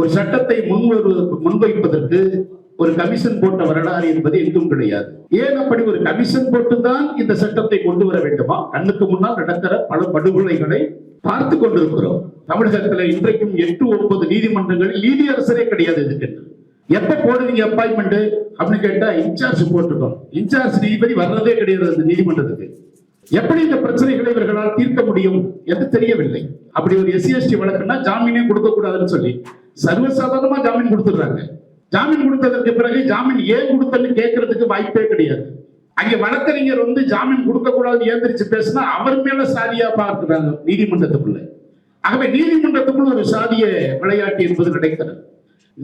ஒரு சட்டத்தை முன்வருவதற்கு முன்வைப்பதற்கு ஒரு கமிஷன் போட்ட வரலாறு என்பது எங்கும் கிடையாது. ஏன் அப்படி ஒரு கமிஷன் போட்டுதான் இந்த சட்டத்தை கொண்டு வர வேண்டுமா? கண்ணுக்கு முன்னால் நடக்கிற பல படுகொலைகளை பார்த்து கொண்டிருக்கிறோம். தமிழகத்துல இன்றைக்கும் எட்டு ஒன்பது நீதிமன்றங்களில் நீதியரசரே கிடையாது இதுக்கு எப்ப போடுவீங்க அப்பாயின்மெண்ட் அப்படின்னு கேட்டா இன்சார்ஜ் போட்டுட்டோம். இன்சார்ஜ் நீதிபதி வர்றதே கிடையாது அந்த நீதிமன்றத்துக்கு. எப்படி இந்த பிரச்சனைகளை இவர்களால் தீர்க்க முடியும் என்று தெரியவில்லை. அப்படி ஒரு எஸ்சிஎஸ்டி வழக்குன்னா ஜாமீனே கொடுக்க கூடாதுன்னு சொல்லி சர்வசாதாரணமா ஜாமீன் கொடுத்துடுறாங்க. ஜாமீன் கொடுத்ததற்கு பிறகு ஜாமீன் ஏன் கொடுத்தன்னு கேட்கறதுக்கு வாய்ப்பே கிடையாது. அங்க வழக்கறிஞர் வந்து ஜாமீன் கொடுக்க கூடாதுன்னு ஏந்திரிச்சு பேசினா அவர் மேல சாதியா பார்க்கிறாங்க நீதிமன்றத்துக்குள்ள. ஆகவே நீதிமன்றத்துக்குள்ள ஒரு சாதிய விளையாட்டு என்பது நடக்கிறது.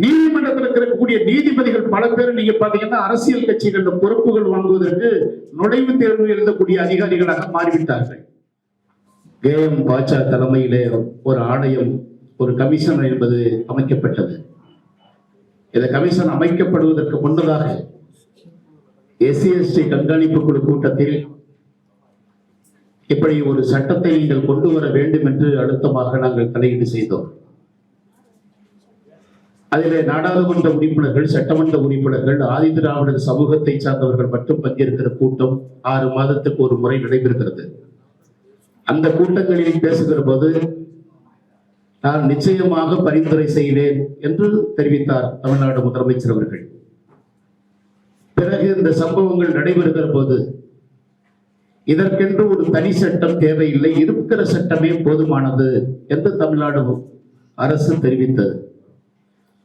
நீதிமன்றத்தில் இருக்கக்கூடிய நீதிபதிகள் பல பேர் நீங்க பாத்தீங்கன்னா அரசியல் கட்சிகள பொறுப்புகள் வாங்குவதற்கு நுழைவுத் தேர்வு எழுதக்கூடிய அதிகாரிகளாக மாறிவிட்டார்கள். கேஎம் பாட்சா தலைமையிலே ஒரு ஆணையம் ஒரு கமிஷன் என்பது அமைக்கப்பட்டது. இந்த கமிஷன் அமைக்கப்படுவதற்கு முன்னதாக எஸ்சி எஸ்டி கண்காணிப்பு குழு கூட்டத்தில் இப்படி ஒரு சட்டத்தை நீங்கள் கொண்டு வர வேண்டும் என்று அழுத்தமாக நாங்கள் தலையீடு செய்தோம். அதிலே நாடாளுமன்ற உறுப்பினர்கள் சட்டமன்ற உறுப்பினர்கள் ஆதி திராவிடர் சமூகத்தை சார்ந்தவர்கள் மட்டும் பங்கேற்கிற கூட்டம் ஆறு மாதத்துக்கு ஒரு முறை நடைபெறுகிறது. அந்த கூட்டங்களில் பேசுகிற போது நான் நிச்சயமாக பரிந்துரை செய்கிறேன் என்று தெரிவித்தார் தமிழ்நாடு முதலமைச்சர் அவர்கள். பிறகு இந்த சம்பவங்கள் நடைபெறுகிற போது இதற்கென்று ஒரு தனி சட்டம் தேவையில்லை இருக்கிற சட்டமே போதுமானது என்று தமிழ்நாடு அரசு தெரிவித்தது.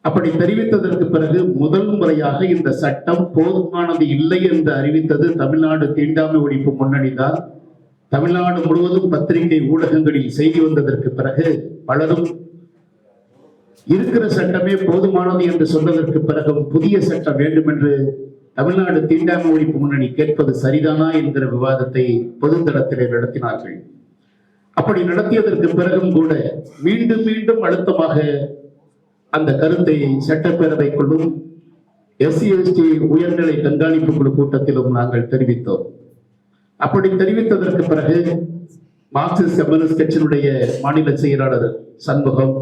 அப்படி தெரிவித்ததற்கு பிறகு முதல் முறையாக இந்த சட்டம் போதுமானது இல்லை என்று அறிவித்தது தமிழ்நாடு தீண்டாமை ஒழிப்பு முன்னணி தான். தமிழ்நாடு முழுவதும் பத்திரிகை ஊடகங்களில் செய்தி வந்ததற்கு பிறகு பலரும் இருக்கிற சட்டமே போதுமானது என்று சொன்னதற்கு பிறகும் புதிய சட்டம் வேண்டும் என்று தமிழ்நாடு தீண்டாமை ஒழிப்பு முன்னணி கேட்பது சரிதானா என்கிற விவாதத்தை பொதுத்தளத்திலே நடத்தினார்கள். அப்படி நடத்தியதற்கு பிறகும் கூட மீண்டும் மீண்டும் அழுத்தமாக அந்த கருத்தை சட்டப்பேரவைக்குள்ளும் எஸ்சி எஸ்டி உயர்நிலை கண்காணிப்பு குழு கூட்டத்திலும் நாங்கள் தெரிவித்தோம். அப்படி தெரிவித்ததற்கு பிறகு மார்க்சிஸ்ட் கம்யூனிஸ்ட் கட்சியினுடைய மாநில செயலாளர் சண்முகம்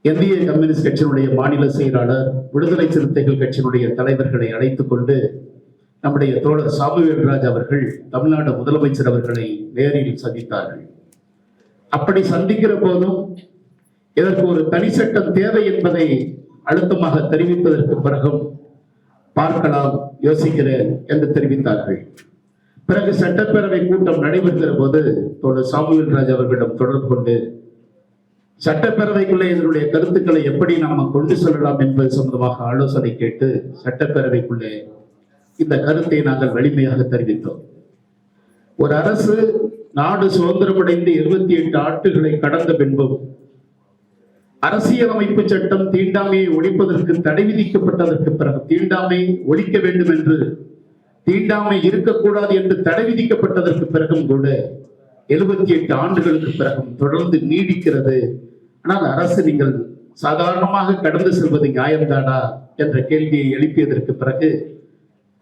இந்திய கம்யூனிஸ்ட் கட்சியினுடைய மாநில செயலாளர் விடுதலை சிறுத்தைகள் கட்சியினுடைய தலைவர்களை அழைத்துக் கொண்டு நம்முடைய தோழர் சாமி ராஜ் அவர்கள் தமிழ்நாடு முதலமைச்சர் அவர்களை நேரில் சந்தித்தார்கள். அப்படி சந்திக்கிற போதும் இதற்கு ஒரு தனி சட்டம் தேவை என்பதை அழுத்தமாக தெரிவிப்பதற்கு பிறகும் பார்க்கலாம் யோசிக்கிறேன் என்று தெரிவித்தார்கள். பிறகு சட்டப்பேரவை கூட்டம் நடைபெற்ற போது தோழர் சாமுவேல் ராஜ் அவர்களிடம் தொடர்பு கொண்டு சட்டப்பேரவைக்குள்ளே இதனுடைய கருத்துக்களை எப்படி நாம கொண்டு செல்லலாம் என்பது சம்பந்தமாக ஆலோசனை கேட்டு சட்டப்பேரவைக்குள்ளே இந்த கருத்தை நாங்கள் வலிமையாக தெரிவித்தோம். ஒரு அரசு நாடு சுதந்திரமடைந்து இருபத்தி எட்டு ஆண்டுகளை கடந்த பின்பும் அரசியலமைப்பு சட்டம் தீண்டாமையை ஒழிப்பதற்கு தடை விதிக்கப்பட்டதற்கு பிறகு தீண்டாமை ஒழிக்க வேண்டும் என்று தீண்டாமை இருக்கக்கூடாது என்று தடை விதிக்கப்பட்டதற்கு பிறகும் கூட எழுபத்தி எட்டு ஆண்டுகளுக்கு பிறகும் தொடர்ந்து நீடிக்கிறது. ஆனால் அரசு நீங்கள் சாதாரணமாக கடந்து செல்வது நியாயம்தானா என்ற கேள்வியை எழுப்பியதற்கு பிறகு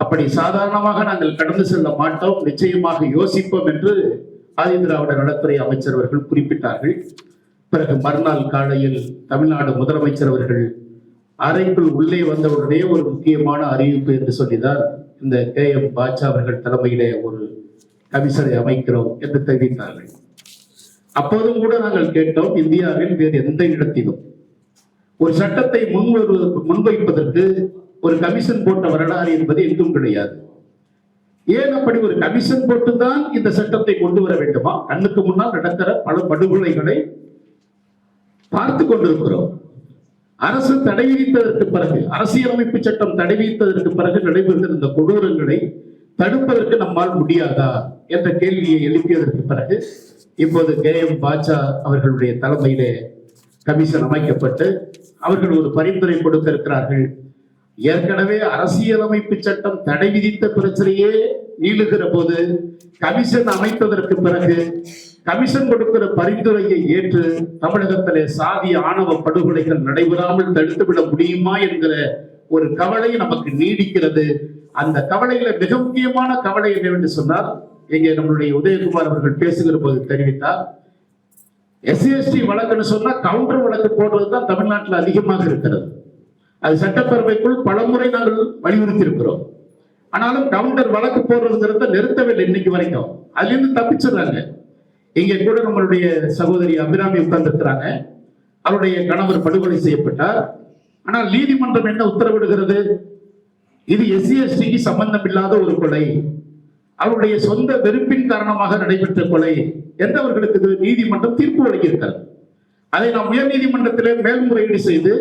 அப்படி சாதாரணமாக நாங்கள் கடந்து செல்ல மாட்டோம் நிச்சயமாக யோசிப்போம் என்று ஆதி திராவிட நலத்துறை அமைச்சர் அவர்கள் குறிப்பிட்டார்கள். பிறகு மறுநாள் காலையில் தமிழ்நாடு முதலமைச்சர் அவர்கள் அறைக்குள் உள்ளே வந்தவுடனே ஒரு முக்கியமான அறிவிப்பு என்று சொல்லிதான் இந்த கே எம் பாட்சா அவர்கள் தலைமையிலே ஒரு கமிஷனை அமைக்கிறோம் என்று தெரிவித்தார்கள். அப்போதும் கூட நாங்கள் கேட்டோம் இந்தியாவில் வேறு எந்த இடத்திலும். ஒரு சட்டத்தை முன்வரு முன்வைப்பதற்கு ஒரு கமிஷன் போட்ட வரலாறு என்பது எங்கும் கிடையாது. ஏன் அப்படி ஒரு கமிஷன் போட்டுதான் இந்த சட்டத்தை கொண்டு வர வேண்டுமா? கண்ணுக்கு முன்னால் நடக்கிற பல படுகொலைகளை பார்த்து கொண்டிருக்கிறோம். அரசு தடை விதித்ததற்கு பிறகு அரசியலமைப்பு சட்டம் தடை விதித்ததற்கு பிறகு நடைபெறுகிற இந்த கொடூரங்களை தடுப்பதற்கு நம்மால் முடியாதா என்ற கேள்வியை எழுப்பியதற்கு பிறகு இப்போது கே எம் பாட்சா அவர்களுடைய தலைமையிலே கமிஷன் அமைக்கப்பட்டு அவர்கள் ஒரு பரிந்துரை கொடுக்க இருக்கிறார்கள் ஏற்கனவே அரசியலமைப்பு சட்டம் தடை விதித்த பிரச்சனையே நீளுகிற போது கமிஷன் அமைத்ததற்கு பிறகு கமிஷன் கொடுக்கிற பரிந்துரையை ஏற்று தமிழகத்திலே சாதி ஆணவ படுகொலைகள் நடைபெறாமல் தடுத்துவிட முடியுமா என்கிற ஒரு கவலை நமக்கு நீடிக்கிறது. அந்த கவலையில மிக முக்கியமான கவலை என்னவென்று சொன்னால் இங்கே நம்மளுடைய உதயகுமார் அவர்கள் பேசுகிற போது தெரிவித்தார். எஸ்சிஎஸ்டி வழக்குன்னு சொன்னா கவுண்டர் வழக்கு போடுறது தான் தமிழ்நாட்டில் அதிகமாக இருக்கிறது. அது சட்டப்பேரவைக்குள் பலமுறை நாங்கள் வலியுறுத்தி இருக்கிறோம் ஆனாலும் கவுண்டர் வழக்கு போடுறதுங்கிறத நிறுத்தவில்லை இன்னைக்கு வரைக்கும். அதிலிருந்து தப்பிச்சிடுறாங்க. இங்கே கூட நம்மளுடைய சகோதரி அபிராமி உட்கார்ந்துருக்கிறாங்க. அவருடைய கணவர் படுகொலை செய்யப்பட்டார். ஆனால் நீதிமன்றம் என்ன உத்தரவிடுகிறது? இது எஸ்சி எஸ்டிக்கு சம்பந்தம் இல்லாத ஒரு கொலை. அவருடைய சொந்த வெறுப்பின் காரணமாக நடைபெற்ற கொலை என்று அவர்களுக்கு நீதிமன்றம் தீர்ப்பு வழங்கியிருக்கிறது. அதை நாம் உயர் நீதிமன்றத்திலே மேல்முறையீடு செய்து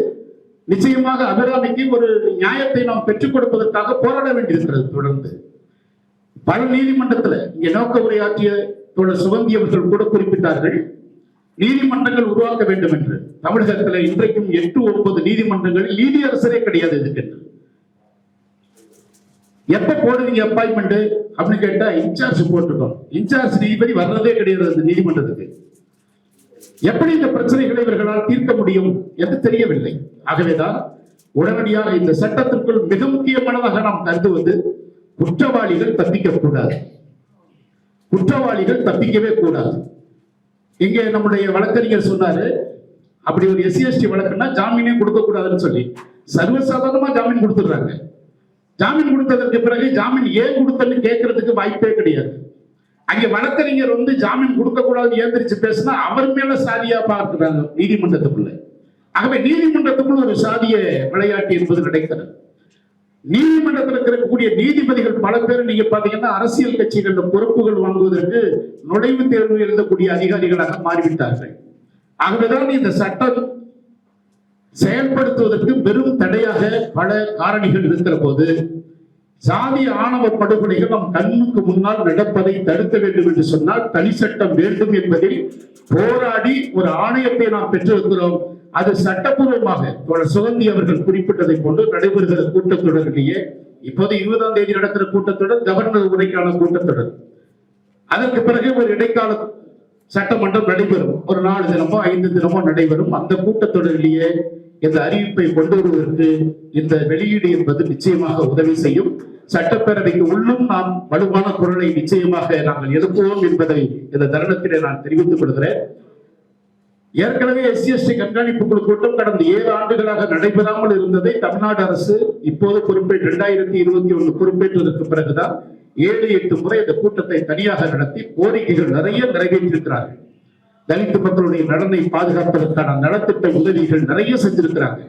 நிச்சயமாக அபிராமிக்கு ஒரு நியாயத்தை நாம் பெற்றுக் கொடுப்பதற்காக போராட வேண்டியிருக்கிறது. தொடர்ந்து பல நீதிமன்றத்தில் இங்கே நோக்க உரையாற்றிய தோழர் சுகந்தி அவர்கள் கூட குறிப்பிட்டார்கள். நீதிமன்றங்கள் உருவாக்க வேண்டும் என்று. தமிழகத்துல இன்றைக்கும் எட்டு ஒன்பது நீதிமன்றங்கள் நீதியரசரே கிடையாது இதுக்கு. எப்ப போடுவீங்க அப்பாயின்மெண்ட் அப்படின்னு கேட்டா இன்சார்ஜ் போட்டுட்டோம் இன்சார்ஜ் நீதிபதி வர்றதே கிடையாது அந்த நீதிமன்றத்துக்கு. எப்படி இந்த பிரச்சனைகளை இவர்களால் தீர்க்க முடியும் என்று தெரியவில்லை. ஆகவேதான் உடனடியாக இந்த சட்டத்திற்குள் மிக முக்கியமானதாக நாம் கருதுவது குற்றவாளிகள் தப்பிக்க கூடாது குற்றவாளிகள் தப்பிக்கவே கூடாது. இங்கே நம்முடைய வழக்கறிஞர் சொன்னாரு அப்படி ஒரு எஸ்சி எஸ்டி வழக்குன்னா ஜாமீனே கொடுக்க கூடாதுன்னு சொல்லி. சர்வசாதாரணமா ஜாமீன் கொடுத்துடுறாங்க. ஜாமீன் கொடுத்ததற்கு பிறகு ஜாமீன் ஏன் கொடுத்தன்னு கேட்கறதுக்கு வாய்ப்பே கிடையாது. அங்கே வழக்கறிஞர் வந்து ஜாமீன் கொடுக்க கூடாதுன்னு ஏந்திரிச்சு பேசினா அவர் மேல சாதியா பார்க்கிறாங்க நீதிமன்றத்துக்குள்ள. ஆகவே நீதிமன்றத்துக்குள்ள ஒரு சாதிய விளையாட்டு என்பது நடக்கிறது. நீதிமன்றத்தில் இருக்கக்கூடிய நீதிபதிகள் பல பேர் நீங்க பாத்தீங்கன்னா அரசியல் கட்சிகள் பொறுப்புகள் வாங்குவதற்கு நுழைவுத் தேர்வு எழுதக்கூடிய அதிகாரிகளாக மாறிவிட்டார்கள். ஆகவேதான் இந்த சட்டம் செயல்படுத்துவதற்கு பெரும் தடையாக பல காரணிகள் இருக்கிற போது சாதி ஆணவ படுகொலைகள் நம் கண்ணுக்கு முன்னால் நடப்பதை தடுக்க வேண்டும் என்று சொன்னால் தனி சட்டம் வேண்டும் என்பதில் போராடி ஒரு ஆணையத்தை நாம் பெற்றிருக்கிறோம். அது சட்டப்பூர்வமாக தோழர் சுகந்தி அவர்கள் குறிப்பிட்டதை கொண்டு நடைபெறுகிற கூட்டத்தொடரிலேயே இப்போது இருபதாம் தேதி நடக்கிற கூட்டத்தொடர் கவர்னர் உரைக்கான கூட்டத்தொடர். அதற்கு பிறகு ஒரு இடைக்கால சட்டமன்றம் நடைபெறும். ஒரு நாலு தினமோ ஐந்து தினமோ நடைபெறும். அந்த கூட்டத்தொடரிலேயே இந்த அறிவிப்பை கொண்டு வருவதற்கு இந்த வெளியீடு என்பது நிச்சயமாக உதவி செய்யும். சட்டப்பேரவைக்கு உள்ளும் நாம் வலுவான குரலை நிச்சயமாக நாங்கள் எழுப்புவோம் என்பதை இந்த தருணத்திலே நான் தெரிவித்துக் கொள்கிறேன். ஏற்கனவே எஸ்சி எஸ்டி கண்காணிப்பு குழு கூட்டம் கடந்த ஏழு ஆண்டுகளாக நடைபெறாமல் இருந்ததை தமிழ்நாடு அரசு இப்போது பொறுப்பேற்று இரண்டாயிரத்தி இருபத்தி ஒன்று பொறுப்பேற்றதற்கு பிறகுதான் ஏழு எட்டு முறை இந்த கூட்டத்தை தனியாக நடத்தி கோரிக்கைகள் நிறைய நிறைவேற்றிருக்கிறார்கள். தலித்து மக்களுடைய நலனை பாதுகாப்பதற்கான நலத்திட்ட உதவிகள் நிறைய செஞ்சிருக்கிறாங்க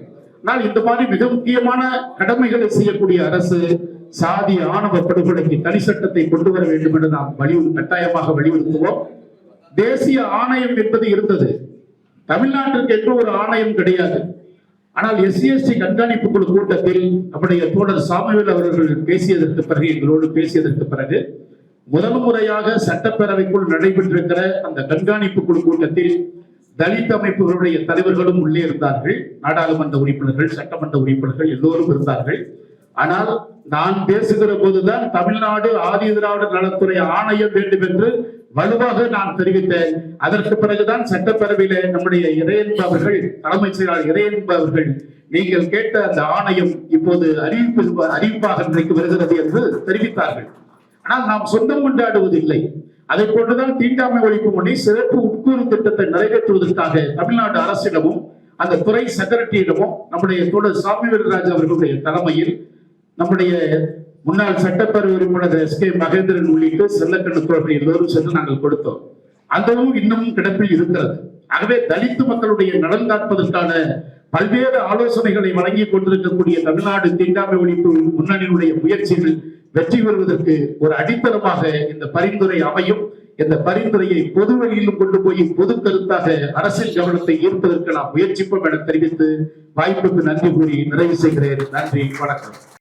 ஆனால் இந்த மாதிரி மிக முக்கியமான கடமைகளை செய்யக்கூடிய அரசு சாதி ஆணவ படுகொலைக்கு தனி சட்டத்தை கொண்டு வர வேண்டும் என்று நாம் வலியுறு கட்டாயமாக வலியுறுத்துவோம். தேசிய ஆணையம் என்பது இருந்தது. தமிழ்நாட்டிற்கு என்று ஒரு ஆணையம் கிடையாது. ஆனால் எஸ்சி எஸ்டி கண்காணிப்பு குழு கூட்டத்தில் நம்முடைய தோழர் சாமுவேல் அவர்கள் பேசியதற்கு பிறகு எங்களோடு பேசியதற்கு பிறகு முதல் முறையாக சட்டப்பேரவைக்குள் நடைபெற்றிருக்கிற அந்த கண்காணிப்பு குழு கூட்டத்தில் தலித் அமைப்புகளுடைய தலைவர்களும் உள்ளே இருந்தார்கள். நாடாளுமன்ற உறுப்பினர்கள் சட்டமன்ற உறுப்பினர்கள் எல்லோரும் இருந்தார்கள். ஆனால் நான் பேசுகிற போதுதான் தமிழ்நாடு ஆதி திராவிடர் நலத்துறை ஆணையம் வேண்டும் என்று வலுவாக நான் தெரிவித்தேன். அதற்கு பிறகுதான் சட்டப்பேரவையில நம்முடைய இறையன்பு அவர்கள் தலைமைச் செயலாளர் இறையன்பு அவர்கள் நீங்கள் கேட்ட அந்த ஆணையம் இப்போது அறிவிப்பு அறிவிப்பாக இன்றைக்கு வருகிறது என்று தெரிவித்தார்கள். ஆனால் நாம் சொந்தம் கொண்டாடுவதில்லை. அதை போன்றுதான் தீண்டாமை ஒழிப்பு முன்னே சிறப்பு உட்கூறு திட்டத்தை நிறைவேற்றுவதற்காக தமிழ்நாடு அரசிடமும் அந்த துறை செக்ரட்டரியிடமும் நம்முடைய தோழர் சாமி வீரராஜ் அவர்களுடைய தலைமையில் நம்முடைய முன்னாள் சட்டப்பேரவை உறுப்பினர் எஸ் கே மகேந்திரன் உள்ளிட்டு செல்லக்கண்ணு தோழர்கள் எல்லோரும் சென்று நாங்கள் கொடுத்தோம். அதுவும் இன்னமும் கிடப்பில் இருக்கிறது. ஆகவே தலித்து மக்களுடைய நலன் காப்பதற்கான பல்வேறு ஆலோசனைகளை வழங்கி கொண்டிருக்கக்கூடிய தமிழ்நாடு தீண்டாமை ஒழிப்பு முன்னணியினுடைய முயற்சிகள் வெற்றி பெறுவதற்கு ஒரு அடித்தளமாக இந்த பரிந்துரை அமையும். இந்த பரிந்துரையை பொது வழியிலும் கொண்டு போய் பொது கருத்தாக அரசியல் கவனத்தை ஈர்ப்பதற்கு நாம் முயற்சிப்போம் என தெரிவித்து வாய்ப்புக்கு நன்றி கூறி நிறைவு செய்கிறேன். நன்றி வணக்கம்.